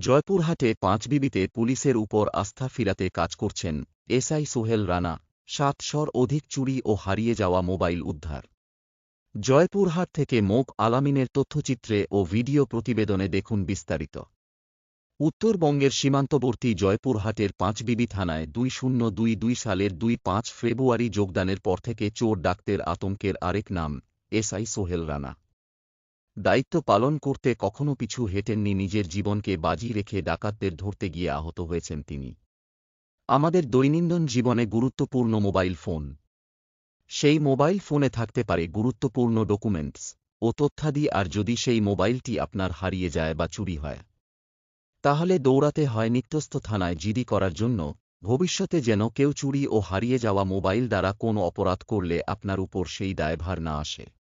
জয়পুরহাটে পাঁচবিবিতে পুলিশের উপর আস্থা ফিরাতে কাজ করছেন এসআই সোহেল রানা। সাতশর অধিক চুরি ও হারিয়ে যাওয়া মোবাইল উদ্ধার। জয়পুরহাট থেকে মোক আলামিনের তথ্যচিত্রে ও ভিডিও প্রতিবেদনে দেখুন বিস্তারিত। উত্তরবঙ্গের সীমান্তবর্তী জয়পুরহাটের পাঁচবিবি থানায় দুই শূন্য দুই দুই সালের দুই পাঁচ ফেব্রুয়ারি যোগদানের পর থেকে চোর ডাকতের আতঙ্কের আরেক নাম, এসআই সোহেল রানা। দায়িত্ব পালন করতে কখনো পিছু হেঁটেননি নিজের জীবনকে বাজি রেখে ডাকাতদের ধরতে গিয়ে আহত হয়েছেন তিনি। আমাদের দৈনন্দিন জীবনে গুরুত্বপূর্ণ মোবাইল ফোন। সেই মোবাইল ফোনে থাকতে পারে গুরুত্বপূর্ণ ডকুমেন্টস ও তথ্যাদি আর যদি সেই মোবাইলটি আপনার হারিয়ে যায় বা চুরি হয়। তাহলে দৌড়াতে হয় নিত্যস্থ থানায় জিডি করার জন্য। ভবিষ্যতে যেন কেউ চুরি ও হারিয়ে যাওয়া মোবাইল দ্বারা কোনো অপরাধ করলে আপনার উপর সেই দায়ভার না আসে।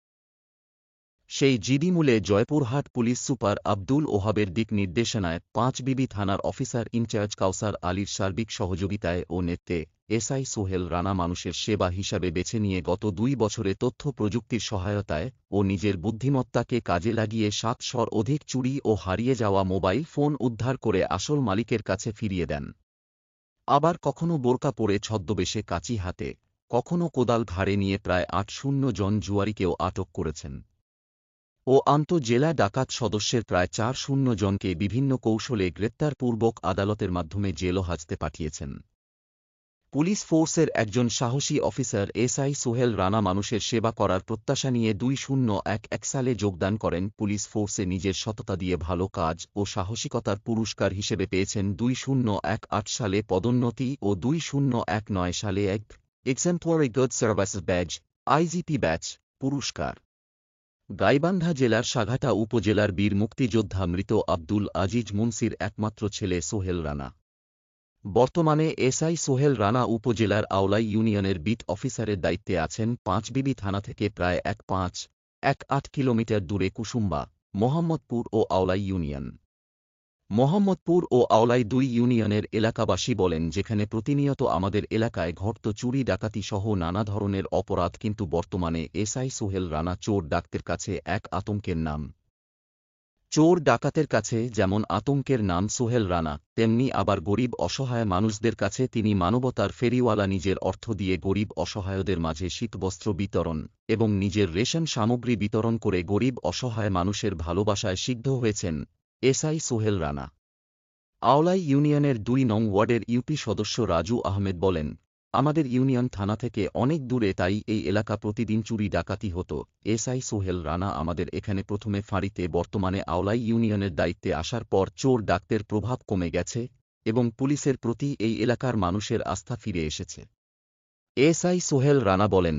সেই জিডিমূলে জয়পুরহাট পুলিশ সুপার আব্দুল ওহাবের দিক নির্দেশনায় পাঁচবিবি থানার অফিসার ইনচার্জ কাউসার আলীর সার্বিক সহযোগিতায় ও নেতৃত্বে এসআই সোহেল রানা মানুষের সেবা হিসাবে বেছে নিয়ে গত দুই বছরে তথ্য প্রযুক্তির সহায়তায় ও নিজের বুদ্ধিমত্তাকে কাজে লাগিয়ে সাতশর অধিক চুরি ও হারিয়ে যাওয়া মোবাইল ফোন উদ্ধার করে আসল মালিকের কাছে ফিরিয়ে দেন। আবার কখনো বোরকা পরে ছদ্মবেশে কাচি হাতে, কখনো কোদাল ঘাড়ে নিয়ে প্রায় আট শূন্য জন জুয়ারিকেও আটক করেছেন। ও আন্তঃজেলা ডাকাত সদস্যের প্রায় চার শূন্য জনকে বিভিন্ন কৌশলে গ্রেপ্তারপূর্বক আদালতের মাধ্যমে জেলও হাজতে পাঠিয়েছেন। পুলিশ ফোর্সের একজন সাহসী অফিসার এসআই সোহেল রানা মানুষের সেবা করার প্রত্যাশা নিয়ে দুই শূন্য এক এক সালে যোগদান করেন। পুলিশ ফোর্সে নিজের সততা দিয়ে ভালো কাজ ও সাহসিকতার পুরস্কার হিসেবে পেয়েছেন দুই শূন্য এক আট সালে পদোন্নতি ও দুই শূন্য এক নয় সালে এক exemplary good services badge IGP batch পুরস্কার। গাইবান্ধা জেলার সাঘাটা উপজেলার বীর মুক্তিযোদ্ধা মৃত আব্দুল আজিজ মুন্সির একমাত্র ছেলে সোহেল রানা। বর্তমানে এসআই সোহেল রানা উপজেলার আওলাই ইউনিয়নের বিট অফিসারের দায়িত্বে আছেন পাঁচবিবি থানা থেকে প্রায় এক পাঁচ, এক আট কিলোমিটার দূরে কুসুম্বা, মোহাম্মদপুর ও আওলাই ইউনিয়ন। মোহাম্মদপুর ও আওলাই দুই ইউনিয়নের এলাকাবাসী বলেন, যেখানে প্রতিনিয়ত আমাদের এলাকায় ঘটত চুরি, ডাকাতি সহ নানা ধরনের অপরাধ, কিন্তু বর্তমানে এসআই সোহেল রানা চোর ডাকতের কাছে এক আতঙ্কের নাম। চোর ডাকাতের কাছে যেমন আতঙ্কের নাম সোহেল রানা, তেমনি আবার গরিব অসহায় মানুষদের কাছে তিনি মানবতার ফেরিওয়ালা নিজের অর্থ দিয়ে গরিব অসহায়দের মাঝে শীতবস্ত্র বিতরণ এবং নিজের রেশন সামগ্রী বিতরণ করে গরিব অসহায় মানুষের ভালোবাসায় সিদ্ধ হয়েছেন। এসআই সোহেল রানা। আওলাই ইউনিয়নের দুই নং ওয়ার্ডের ইউপি সদস্য রাজু আহমেদ বলেন, আমাদের ইউনিয়ন থানা থেকে অনেক দূরে, তাই এই এলাকা প্রতিদিন চুরি, ডাকাতি হতো। এসআই সোহেল রানা আমাদের এখানে প্রথমে ফাঁড়িতে, বর্তমানে আওলাই ইউনিয়নের দায়িত্বে আসার পর চোর ডাক্তের প্রভাব কমে গেছে এবং পুলিশের প্রতি এই এলাকার মানুষের আস্থা ফিরে এসেছে। এসআই সোহেল রানা বলেন